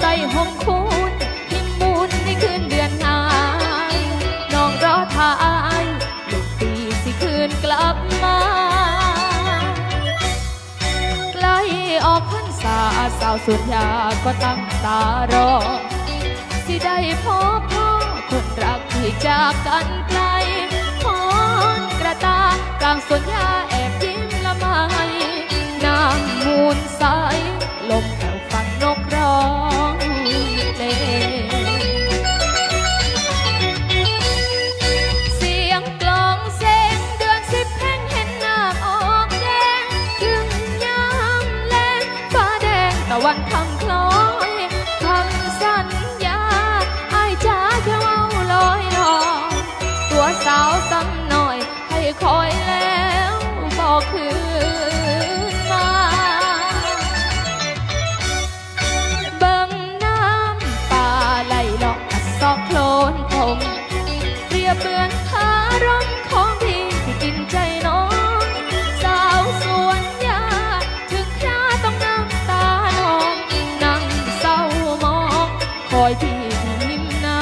ใจหงคูณหิมมูลในคืนเดือนหายน้องรอทายลูกตีสิคืนกลับมาใกล้ออกพรรษาสาวสุดยาก็ตั้งตารอที่ได้พบพ่อคนรักที่จากกันไกลพอกระตากลางสวนยา one อยพี่ถึงริมน้ำ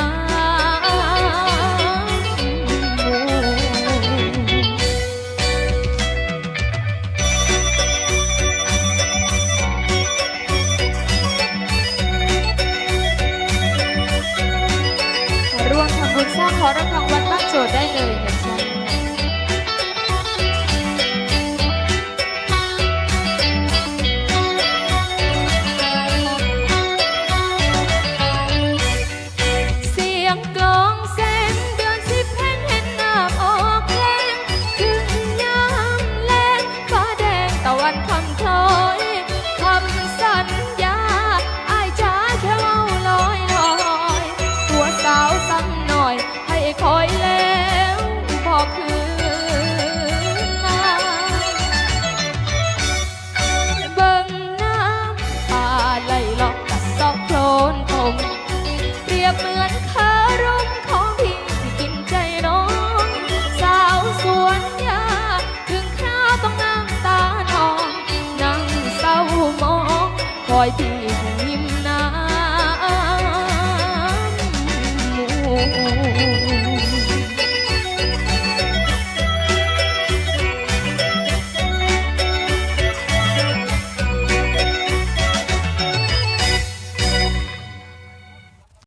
ร่วมทำบุญสร้างขอรัะฆังวัดบ้านโจทย์ได้เลยนะ Tình